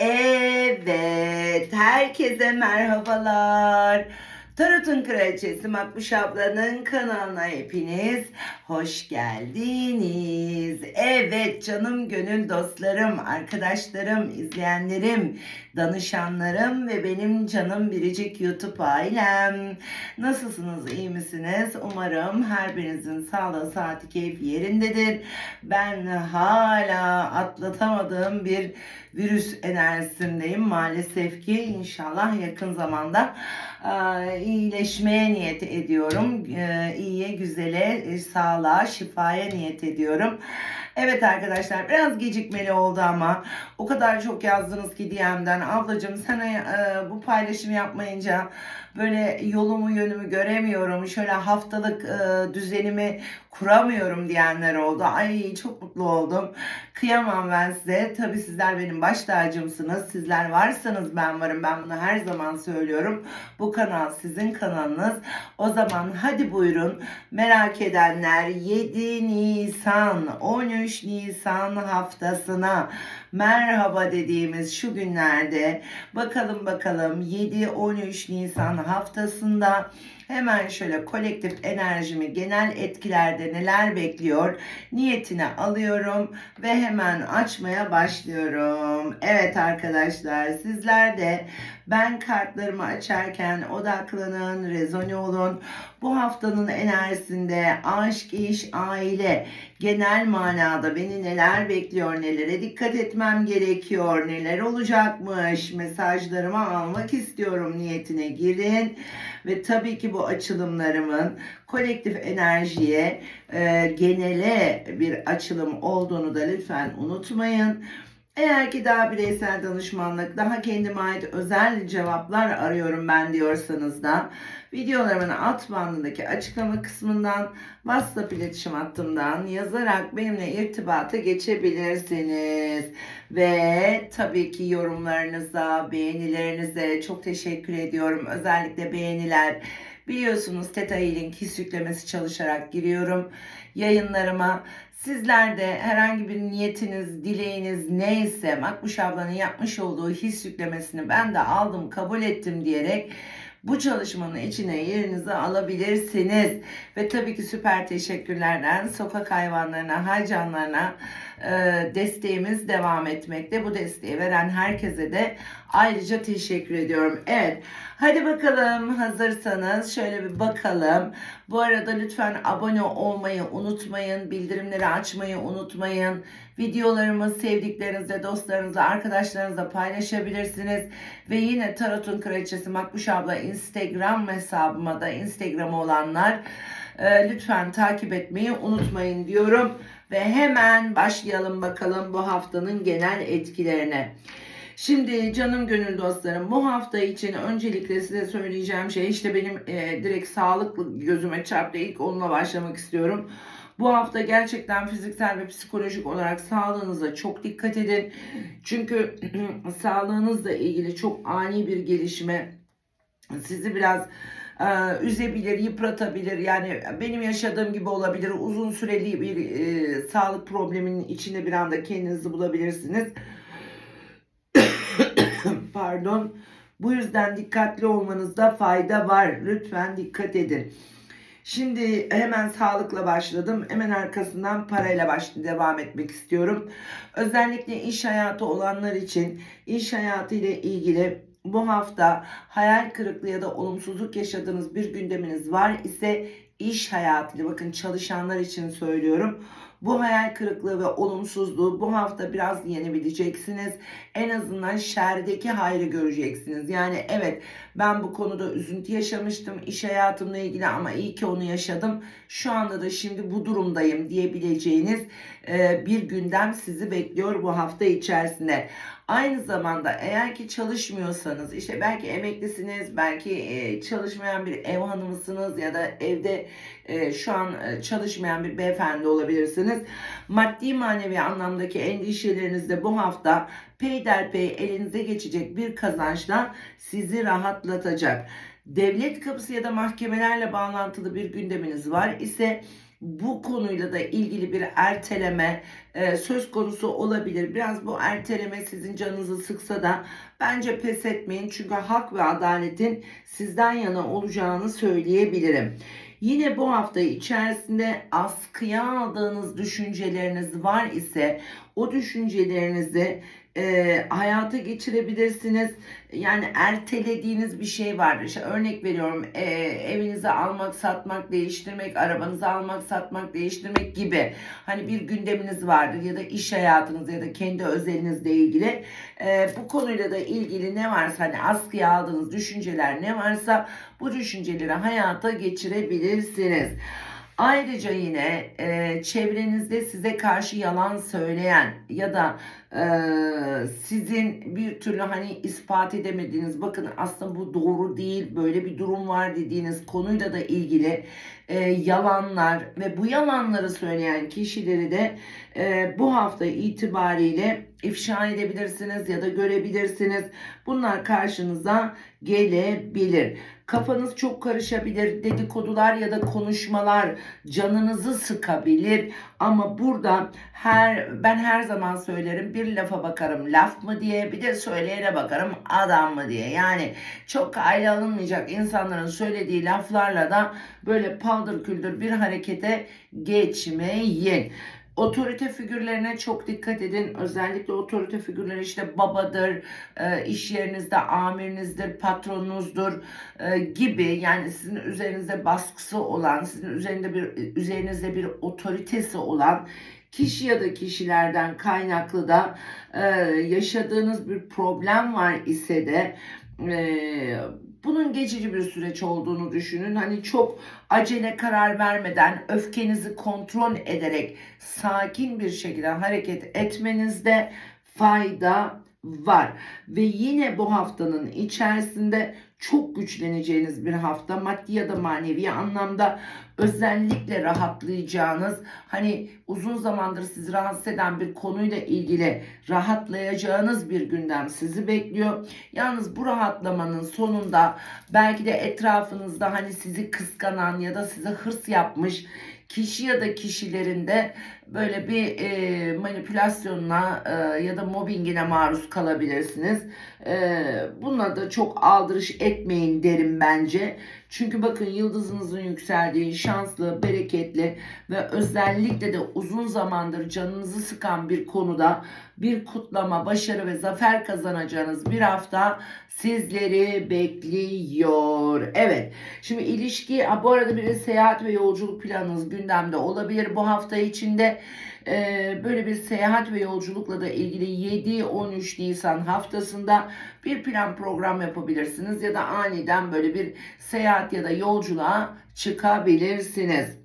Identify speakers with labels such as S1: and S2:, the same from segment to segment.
S1: Evet, herkese merhabalar. Tarot'un Kraliçesi Makbuş ablanın kanalına hepiniz hoş geldiniz. Evet canım gönül dostlarım, arkadaşlarım, izleyenlerim, danışanlarım ve benim canım biricik YouTube ailem. Nasılsınız, iyi misiniz? Umarım her birinizin sağlığı, saati, keyfi yerindedir. Ben hala atlatamadığım bir virüs enerjisindeyim maalesef ki inşallah yakın zamanda iyileşmeye niyet ediyorum. E, iyiye, güzele, e, sağlığa, şifaya niyet ediyorum. Evet arkadaşlar biraz gecikmeli oldu ama o kadar çok yazdınız ki DM'den ablacığım sen e, bu paylaşımı yapmayınca böyle yolumu yönümü göremiyorum. Şöyle haftalık e, düzenimi kuramıyorum diyenler oldu. Ay çok mutlu oldum. Kıyamam ben size. Tabii sizler benim baş tacımsınız. Sizler varsanız ben varım. Ben bunu her zaman söylüyorum. Bu kanal sizin kanalınız. O zaman hadi buyurun. Merak edenler 7 Nisan 13 Nisan haftasına merhaba dediğimiz şu günlerde bakalım bakalım 7-13 Nisan haftasında hemen şöyle kolektif enerjimi genel etkilerde neler bekliyor niyetine alıyorum ve hemen açmaya başlıyorum. Evet arkadaşlar sizler de ben kartlarımı açarken odaklanın, rezone olun. Bu haftanın enerjisinde aşk, iş, aile, genel manada beni neler bekliyor, nelere dikkat etmem gerekiyor, neler olacakmış mesajlarımı almak istiyorum niyetine girin. Ve tabii ki bu açılımlarımın kolektif enerjiye, e, genele bir açılım olduğunu da lütfen unutmayın. Eğer ki daha bireysel danışmanlık, daha kendime ait özel cevaplar arıyorum ben diyorsanız da videolarımın alt bandındaki açıklama kısmından WhatsApp iletişim hattımdan yazarak benimle irtibata geçebilirsiniz. Ve tabii ki yorumlarınıza, beğenilerinize çok teşekkür ediyorum. Özellikle beğeniler. Biliyorsunuz Theta Healing his yüklemesi çalışarak giriyorum yayınlarıma. Sizler de herhangi bir niyetiniz, dileğiniz neyse Makbuş ablanın yapmış olduğu his yüklemesini ben de aldım, kabul ettim diyerek bu çalışmanın içine yerinizi alabilirsiniz. Ve tabii ki süper teşekkürlerden sokak hayvanlarına, haycanlarına desteğimiz devam etmekte. Bu desteği veren herkese de ayrıca teşekkür ediyorum. Evet, hadi bakalım hazırsanız şöyle bir bakalım. Bu arada lütfen abone olmayı unutmayın, bildirimleri açmayı unutmayın. Videolarımı sevdiklerinizle, dostlarınızla, arkadaşlarınızla paylaşabilirsiniz. Ve yine Tarot'un Kraliçesi Makbuş abla Instagram hesabıma da Instagram olanlar e, lütfen takip etmeyi unutmayın diyorum. Ve hemen başlayalım bakalım bu haftanın genel etkilerine. Şimdi canım gönül dostlarım bu hafta için öncelikle size söyleyeceğim şey işte benim e, direkt sağlıklı gözüme çarptı. İlk onunla başlamak istiyorum. Bu hafta gerçekten fiziksel ve psikolojik olarak sağlığınıza çok dikkat edin. Çünkü sağlığınızla ilgili çok ani bir gelişme sizi biraz e, üzebilir, yıpratabilir. Yani benim yaşadığım gibi olabilir. Uzun süreli bir e, sağlık probleminin içinde bir anda kendinizi bulabilirsiniz. Pardon. Bu yüzden dikkatli olmanızda fayda var. Lütfen dikkat edin. Şimdi hemen sağlıkla başladım. Hemen arkasından parayla baş devam etmek istiyorum. Özellikle iş hayatı olanlar için iş hayatı ile ilgili bu hafta hayal kırıklığı ya da olumsuzluk yaşadığınız bir gündeminiz var ise iş hayatıyla bakın çalışanlar için söylüyorum. Bu hayal kırıklığı ve olumsuzluğu bu hafta biraz yenebileceksiniz. En azından şerdeki hayrı göreceksiniz. Yani evet ben bu konuda üzüntü yaşamıştım iş hayatımla ilgili ama iyi ki onu yaşadım. Şu anda da şimdi bu durumdayım diyebileceğiniz bir gündem sizi bekliyor bu hafta içerisinde. Aynı zamanda eğer ki çalışmıyorsanız işte belki emeklisiniz, belki e, çalışmayan bir ev hanımısınız ya da evde e, şu an e, çalışmayan bir beyefendi olabilirsiniz. Maddi manevi anlamdaki endişelerinizde bu hafta peyderpey elinize geçecek bir kazançla sizi rahatlatacak. Devlet kapısı ya da mahkemelerle bağlantılı bir gündeminiz var ise bu konuyla da ilgili bir erteleme e, söz konusu olabilir. Biraz bu erteleme sizin canınızı sıksa da bence pes etmeyin. Çünkü hak ve adaletin sizden yana olacağını söyleyebilirim. Yine bu hafta içerisinde askıya aldığınız düşünceleriniz var ise o düşüncelerinizi e, hayata geçirebilirsiniz. Yani ertelediğiniz bir şey vardır. İşte örnek veriyorum e, evinizi almak, satmak, değiştirmek, arabanızı almak, satmak, değiştirmek gibi. Hani bir gündeminiz vardır ya da iş hayatınız ya da kendi özelinizle ilgili. E, bu konuyla da ilgili ne varsa hani askıya aldığınız düşünceler ne varsa bu düşünceleri hayata geçirebilirsiniz. Ayrıca yine e, çevrenizde size karşı yalan söyleyen ya da e, sizin bir türlü hani ispat edemediğiniz bakın aslında bu doğru değil böyle bir durum var dediğiniz konuyla da ilgili e, yalanlar ve bu yalanları söyleyen kişileri de e, bu hafta itibariyle ifşa edebilirsiniz ya da görebilirsiniz. Bunlar karşınıza gelebilir. Kafanız çok karışabilir. Dedikodular ya da konuşmalar canınızı sıkabilir. Ama burada her ben her zaman söylerim bir lafa bakarım laf mı diye bir de söyleyene bakarım adam mı diye. Yani çok aile alınmayacak insanların söylediği laflarla da böyle paldır küldür bir harekete geçmeyin. Otorite figürlerine çok dikkat edin. Özellikle otorite figürleri işte babadır, e, iş yerinizde amirinizdir, patronunuzdur e, gibi yani sizin üzerinizde baskısı olan, sizin üzerinde bir üzerinizde bir otoritesi olan kişi ya da kişilerden kaynaklı da e, yaşadığınız bir problem var ise de bunun geçici bir süreç olduğunu düşünün. Hani çok acele karar vermeden, öfkenizi kontrol ederek sakin bir şekilde hareket etmenizde fayda var. Ve yine bu haftanın içerisinde çok güçleneceğiniz bir hafta maddi ya da manevi anlamda özellikle rahatlayacağınız hani uzun zamandır sizi rahatsız eden bir konuyla ilgili rahatlayacağınız bir gündem sizi bekliyor. Yalnız bu rahatlamanın sonunda belki de etrafınızda hani sizi kıskanan ya da size hırs yapmış kişi ya da kişilerinde böyle bir e, manipülasyonuna e, ya da mobbingine maruz kalabilirsiniz. E, bununla da çok aldırış etmeyin derim bence. Çünkü bakın yıldızınızın yükseldiği şanslı, bereketli ve özellikle de uzun zamandır canınızı sıkan bir konuda bir kutlama, başarı ve zafer kazanacağınız bir hafta sizleri bekliyor. Evet. Şimdi ilişki, bu arada bir seyahat ve yolculuk planınız gündemde olabilir bu hafta içinde. Ee, böyle bir seyahat ve yolculukla da ilgili 7-13 Nisan haftasında bir plan program yapabilirsiniz ya da aniden böyle bir seyahat ya da yolculuğa çıkabilirsiniz.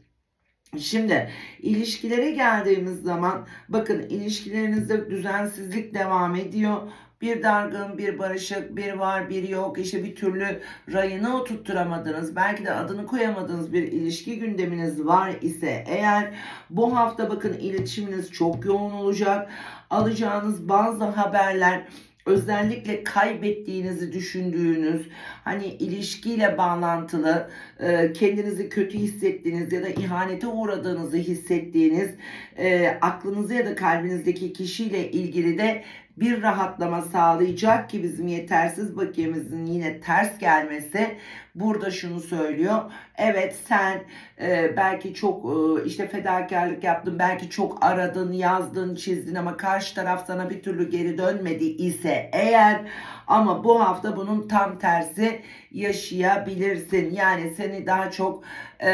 S1: Şimdi ilişkilere geldiğimiz zaman bakın ilişkilerinizde düzensizlik devam ediyor. Bir dargın, bir barışık, bir var, bir yok. İşte bir türlü rayını oturtturamadınız. Belki de adını koyamadığınız bir ilişki gündeminiz var ise eğer bu hafta bakın iletişiminiz çok yoğun olacak. Alacağınız bazı haberler özellikle kaybettiğinizi düşündüğünüz hani ilişkiyle bağlantılı e, kendinizi kötü hissettiğiniz ya da ihanete uğradığınızı hissettiğiniz e, aklınızı ya da kalbinizdeki kişiyle ilgili de bir rahatlama sağlayacak ki bizim yetersiz bakiyemizin yine ters gelmesi burada şunu söylüyor. Evet sen e, belki çok e, işte fedakarlık yaptın, belki çok aradın, yazdın, çizdin ama karşı taraf sana bir türlü geri dönmedi ise eğer ama bu hafta bunun tam tersi yaşayabilirsin. Yani seni daha çok e,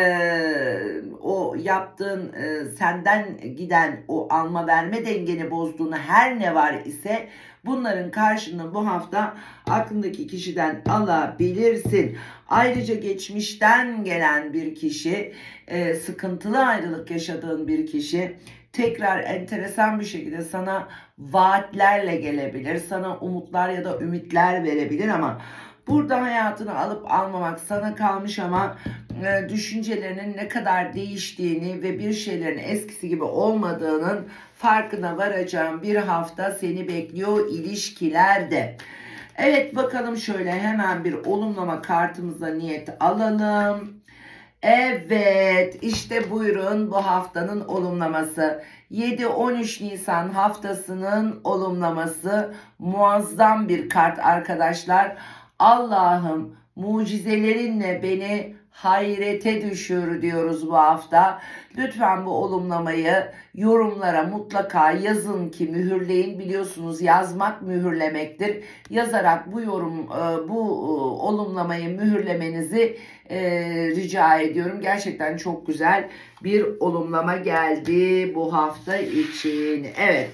S1: o yaptığın e, senden giden o alma verme dengeni bozduğunu her ne var ise bunların karşılığını bu hafta aklındaki kişiden alabilirsin. Ayrıca geçmişten gelen bir kişi, e, sıkıntılı ayrılık yaşadığın bir kişi tekrar enteresan bir şekilde sana vaatlerle gelebilir. Sana umutlar ya da ümitler verebilir ama burada hayatını alıp almamak sana kalmış ama e, düşüncelerinin ne kadar değiştiğini ve bir şeylerin eskisi gibi olmadığının farkına varacağım bir hafta seni bekliyor ilişkilerde. Evet bakalım şöyle hemen bir olumlama kartımıza niyet alalım. Evet, işte buyurun bu haftanın olumlaması. 7-13 Nisan haftasının olumlaması muazzam bir kart arkadaşlar. Allah'ım mucizelerinle beni hayrete düşür diyoruz bu hafta. Lütfen bu olumlamayı yorumlara mutlaka yazın ki mühürleyin. Biliyorsunuz yazmak mühürlemektir. Yazarak bu yorum e, bu e, olumlamayı mühürlemenizi e, rica ediyorum. Gerçekten çok güzel bir olumlama geldi bu hafta için. Evet.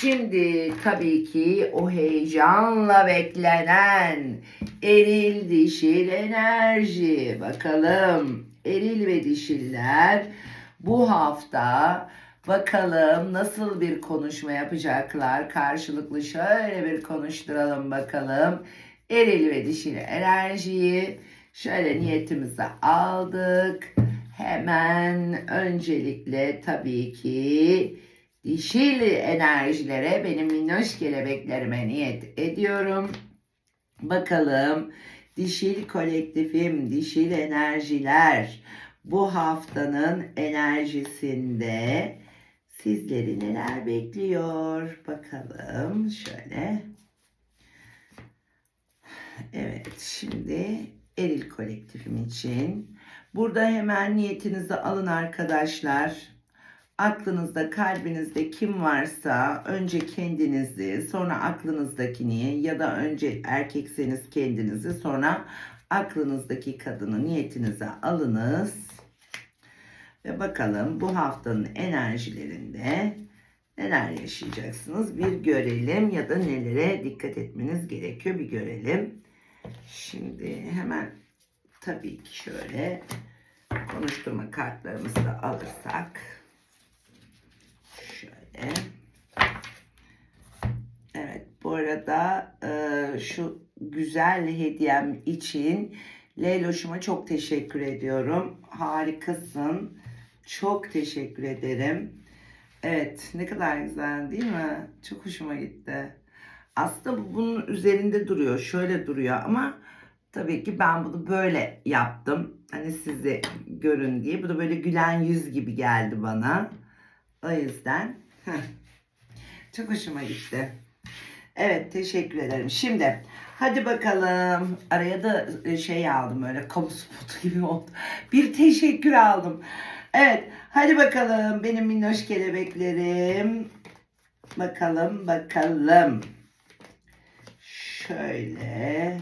S1: Şimdi tabii ki o heyecanla beklenen eril dişil enerji. Bakalım eril ve dişiller bu hafta bakalım nasıl bir konuşma yapacaklar. Karşılıklı şöyle bir konuşturalım bakalım. Eril ve dişil enerjiyi şöyle niyetimize aldık. Hemen öncelikle tabii ki dişil enerjilere benim minnoş kelebeklerime niyet ediyorum. Bakalım dişil kolektifim, dişil enerjiler bu haftanın enerjisinde sizleri neler bekliyor? Bakalım şöyle. Evet şimdi eril kolektifim için. Burada hemen niyetinizi alın arkadaşlar. Aklınızda, kalbinizde kim varsa önce kendinizi, sonra aklınızdakini ya da önce erkekseniz kendinizi, sonra aklınızdaki kadını niyetinize alınız. Ve bakalım bu haftanın enerjilerinde neler yaşayacaksınız bir görelim ya da nelere dikkat etmeniz gerekiyor bir görelim. Şimdi hemen tabii ki şöyle konuşturma kartlarımızı da alırsak şöyle evet bu arada e, şu güzel hediyem için Leyloş'uma çok teşekkür ediyorum. Harikasın. Çok teşekkür ederim. Evet ne kadar güzel değil mi? Çok hoşuma gitti. Aslında bu bunun üzerinde duruyor. Şöyle duruyor ama tabii ki ben bunu böyle yaptım. Hani size görün diye. Bu da böyle gülen yüz gibi geldi bana. O yüzden çok hoşuma gitti. Evet teşekkür ederim. Şimdi hadi bakalım. Araya da e, şey aldım öyle kamu spotu gibi oldu. Bir teşekkür aldım. Evet hadi bakalım benim minnoş kelebeklerim. Bakalım bakalım. Şöyle.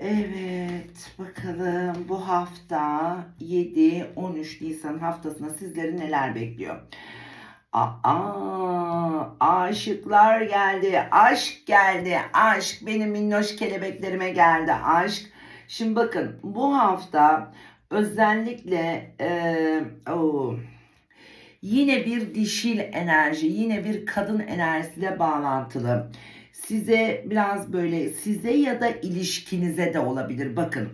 S1: Evet bakalım bu hafta 7-13 Nisan haftasında sizleri neler bekliyor? Aa, aşıklar geldi. Aşk geldi. Aşk benim minnoş kelebeklerime geldi. Aşk. Şimdi bakın bu hafta özellikle e, o, yine bir dişil enerji, yine bir kadın enerjisiyle bağlantılı. Size biraz böyle size ya da ilişkinize de olabilir. Bakın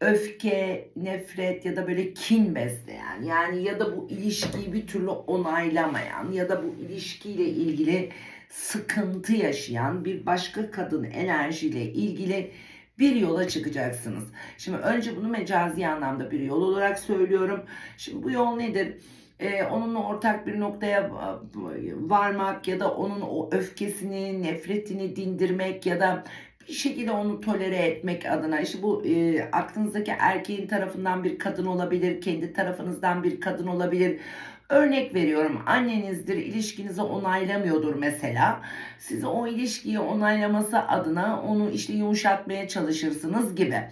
S1: öfke, nefret ya da böyle kin besleyen yani ya da bu ilişkiyi bir türlü onaylamayan ya da bu ilişkiyle ilgili sıkıntı yaşayan bir başka kadın enerjiyle ilgili bir yola çıkacaksınız. Şimdi önce bunu mecazi anlamda bir yol olarak söylüyorum. Şimdi bu yol nedir? Ee, onunla ortak bir noktaya varmak ya da onun o öfkesini, nefretini dindirmek ya da bir şekilde onu tolere etmek adına işte bu e, aklınızdaki erkeğin tarafından bir kadın olabilir, kendi tarafınızdan bir kadın olabilir. Örnek veriyorum annenizdir ilişkinizi onaylamıyordur mesela. Siz o ilişkiyi onaylaması adına onu işte yumuşatmaya çalışırsınız gibi.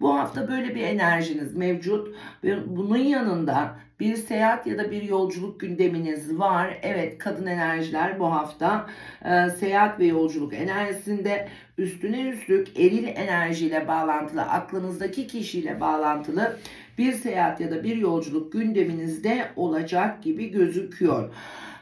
S1: Bu hafta böyle bir enerjiniz mevcut bunun yanında bir seyahat ya da bir yolculuk gündeminiz var. Evet kadın enerjiler bu hafta e, seyahat ve yolculuk enerjisinde üstüne üstlük eril enerjiyle bağlantılı aklınızdaki kişiyle bağlantılı bir seyahat ya da bir yolculuk gündeminizde olacak gibi gözüküyor.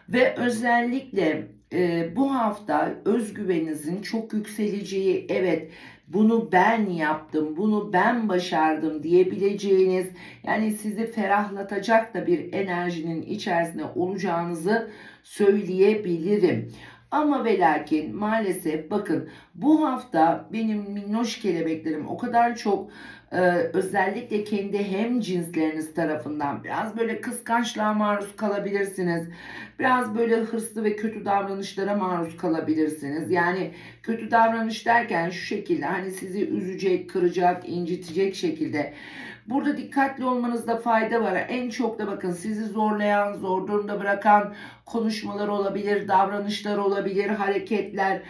S1: Ve özellikle e, bu hafta özgüveninizin çok yükseleceği, evet bunu ben yaptım, bunu ben başardım diyebileceğiniz, yani sizi ferahlatacak da bir enerjinin içerisinde olacağınızı söyleyebilirim. Ama ve lakin maalesef bakın bu hafta benim minnoş kelebeklerim o kadar çok e, özellikle kendi hem cinsleriniz tarafından biraz böyle kıskançlığa maruz kalabilirsiniz. Biraz böyle hırslı ve kötü davranışlara maruz kalabilirsiniz. Yani kötü davranış derken şu şekilde hani sizi üzecek, kıracak, incitecek şekilde. Burada dikkatli olmanızda fayda var. En çok da bakın sizi zorlayan, zor durumda bırakan konuşmalar olabilir, davranışlar olabilir, hareketler.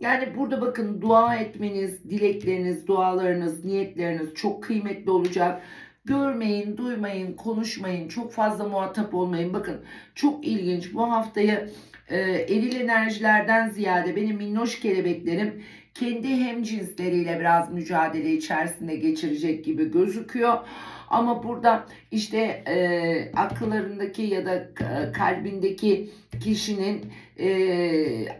S1: Yani burada bakın dua etmeniz, dilekleriniz, dualarınız, niyetleriniz çok kıymetli olacak. Görmeyin, duymayın, konuşmayın, çok fazla muhatap olmayın. Bakın çok ilginç bu haftayı e, eril enerjilerden ziyade benim minnoş kelebeklerim kendi hem cinsleriyle biraz mücadele içerisinde geçirecek gibi gözüküyor. Ama burada işte e, akıllarındaki ya da k- kalbindeki kişinin e,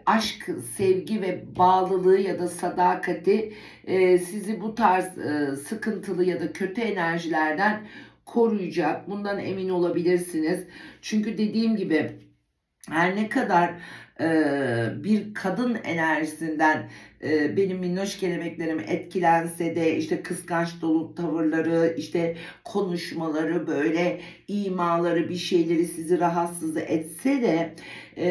S1: aşk, sevgi ve bağlılığı ya da sadakati e, sizi bu tarz e, sıkıntılı ya da kötü enerjilerden koruyacak. Bundan emin olabilirsiniz. Çünkü dediğim gibi her ne kadar e, bir kadın enerjisinden e, benim minnoş kelebeklerim etkilense de işte kıskanç dolu tavırları, işte konuşmaları, böyle imaları, bir şeyleri sizi rahatsız etse de e,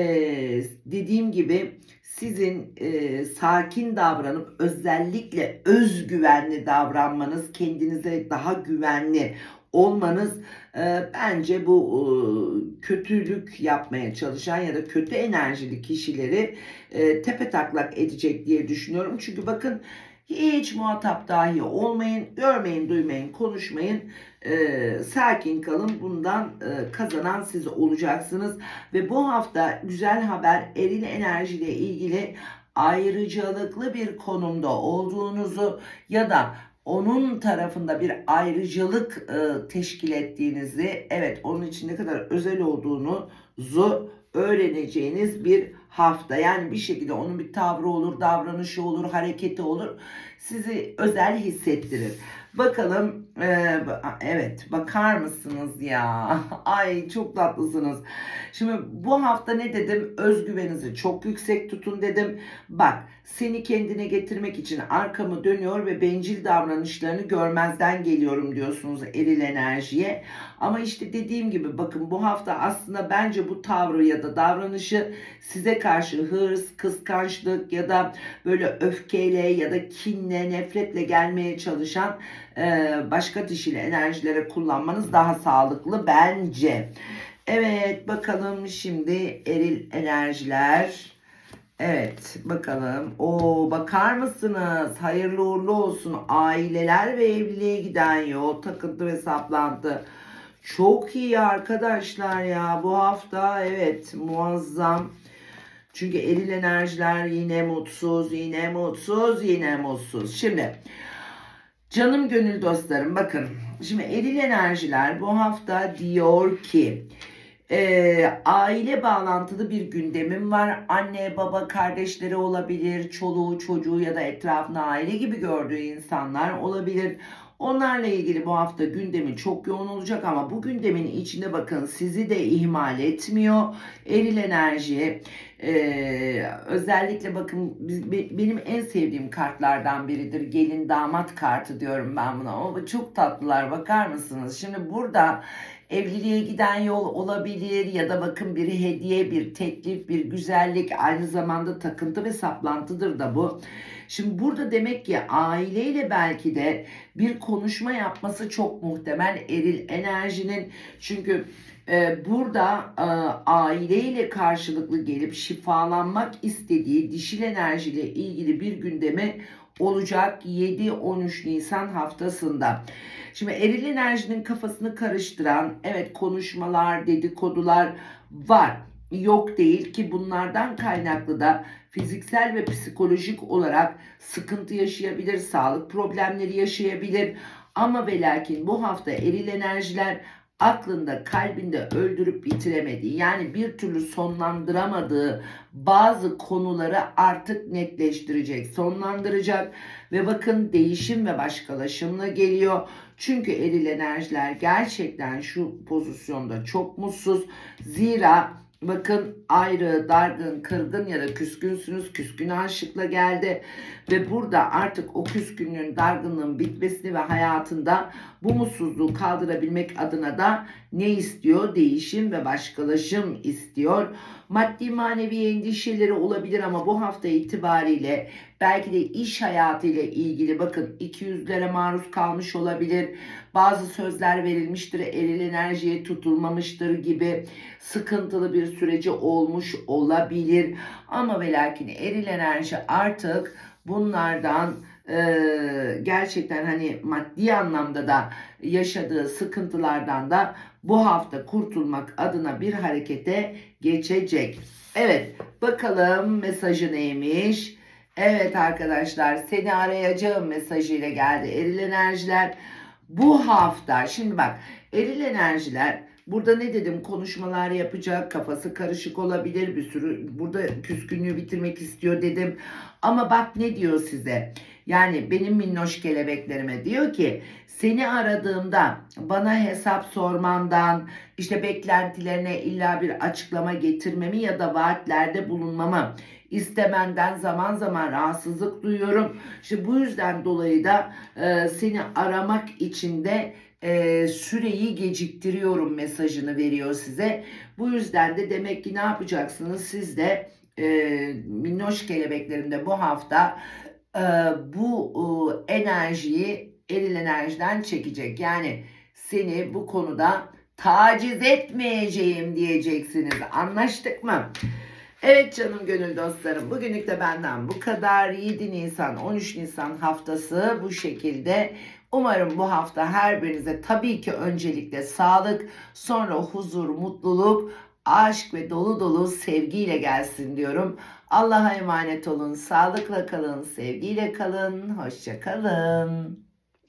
S1: dediğim gibi sizin e, sakin davranıp özellikle özgüvenli davranmanız, kendinize daha güvenli olmanız e, bence bu e, kötülük yapmaya çalışan ya da kötü enerjili kişileri e, tepe taklak edecek diye düşünüyorum. Çünkü bakın hiç muhatap dahi olmayın, görmeyin, duymayın, konuşmayın. E, sakin kalın. Bundan e, kazanan siz olacaksınız. Ve bu hafta güzel haber eril enerjiyle ilgili ayrıcalıklı bir konumda olduğunuzu ya da onun tarafında bir ayrıcalık e, teşkil ettiğinizi, evet onun için ne kadar özel olduğunuzu öğreneceğiniz bir hafta. Yani bir şekilde onun bir tavrı olur, davranışı olur, hareketi olur. Sizi özel hissettirir. Bakalım e, evet bakar mısınız ya? Ay çok tatlısınız. Şimdi bu hafta ne dedim? Özgüveninizi çok yüksek tutun dedim. Bak seni kendine getirmek için arkamı dönüyor ve bencil davranışlarını görmezden geliyorum diyorsunuz eril enerjiye. Ama işte dediğim gibi bakın bu hafta aslında bence bu tavrı ya da davranışı size karşı hırs, kıskançlık ya da böyle öfkeyle ya da kinle, nefretle gelmeye çalışan e, başka dişili enerjilere kullanmanız daha sağlıklı bence. Evet bakalım şimdi eril enerjiler. Evet bakalım. O bakar mısınız? Hayırlı uğurlu olsun. Aileler ve evliliğe giden yol, takıntı ve saplantı. Çok iyi arkadaşlar ya. Bu hafta evet muazzam. Çünkü eril enerjiler yine mutsuz, yine mutsuz, yine mutsuz. Şimdi canım gönül dostlarım bakın. Şimdi eril enerjiler bu hafta diyor ki e, aile bağlantılı bir gündemim var. Anne, baba, kardeşleri olabilir, çoluğu, çocuğu ya da etrafında aile gibi gördüğü insanlar olabilir. Onlarla ilgili bu hafta gündemi çok yoğun olacak ama bu gündemin içinde bakın sizi de ihmal etmiyor. Eril enerji ee, özellikle bakın benim en sevdiğim kartlardan biridir. Gelin damat kartı diyorum ben buna. Ama çok tatlılar bakar mısınız? Şimdi burada evliliğe giden yol olabilir ya da bakın bir hediye, bir teklif, bir güzellik aynı zamanda takıntı ve saplantıdır da bu. Şimdi burada demek ki aileyle belki de bir konuşma yapması çok muhtemel eril enerjinin çünkü e, burada e, aileyle karşılıklı gelip şifalanmak istediği dişil enerjiyle ilgili bir gündeme olacak 7-13 Nisan haftasında. Şimdi eril enerjinin kafasını karıştıran evet konuşmalar, dedikodular var. Yok değil ki bunlardan kaynaklı da fiziksel ve psikolojik olarak sıkıntı yaşayabilir, sağlık problemleri yaşayabilir. Ama ve lakin bu hafta eril enerjiler aklında, kalbinde öldürüp bitiremediği yani bir türlü sonlandıramadığı bazı konuları artık netleştirecek, sonlandıracak ve bakın değişim ve başkalaşımla geliyor. Çünkü eril enerjiler gerçekten şu pozisyonda çok mutsuz. Zira bakın ayrı, dargın, kırgın ya da küskünsünüz. Küskün aşıkla geldi. Ve burada artık o küskünlüğün, dargınlığın bitmesini ve hayatında bu mutsuzluğu kaldırabilmek adına da ne istiyor? Değişim ve başkalaşım istiyor. Maddi manevi endişeleri olabilir ama bu hafta itibariyle belki de iş hayatıyla ilgili bakın 200'lere maruz kalmış olabilir. Bazı sözler verilmiştir, eril enerjiye tutulmamıştır gibi sıkıntılı bir süreci olmuş olabilir. Ama ve lakin eril enerji artık bunlardan e, gerçekten hani maddi anlamda da yaşadığı sıkıntılardan da bu hafta kurtulmak adına bir harekete geçecek. Evet bakalım mesajı neymiş? Evet arkadaşlar seni arayacağım mesajıyla geldi eril enerjiler. Bu hafta şimdi bak eril enerjiler burada ne dedim konuşmalar yapacak kafası karışık olabilir bir sürü burada küskünlüğü bitirmek istiyor dedim. Ama bak ne diyor size yani benim minnoş kelebeklerime diyor ki seni aradığımda bana hesap sormandan işte beklentilerine illa bir açıklama getirmemi ya da vaatlerde bulunmamı istemenden zaman zaman rahatsızlık duyuyorum. İşte bu yüzden dolayı da e, seni aramak için de e, süreyi geciktiriyorum mesajını veriyor size. Bu yüzden de demek ki ne yapacaksınız siz de e, minnoş kelebeklerimde bu hafta e, bu e, enerjiyi eril enerjiden çekecek. Yani seni bu konuda taciz etmeyeceğim diyeceksiniz. Anlaştık mı? Evet canım gönül dostlarım bugünlük de benden bu kadar. 7 Nisan 13 Nisan haftası bu şekilde. Umarım bu hafta her birinize tabii ki öncelikle sağlık, sonra huzur, mutluluk, aşk ve dolu dolu sevgiyle gelsin diyorum. Allah'a emanet olun, sağlıkla kalın, sevgiyle kalın, hoşça kalın.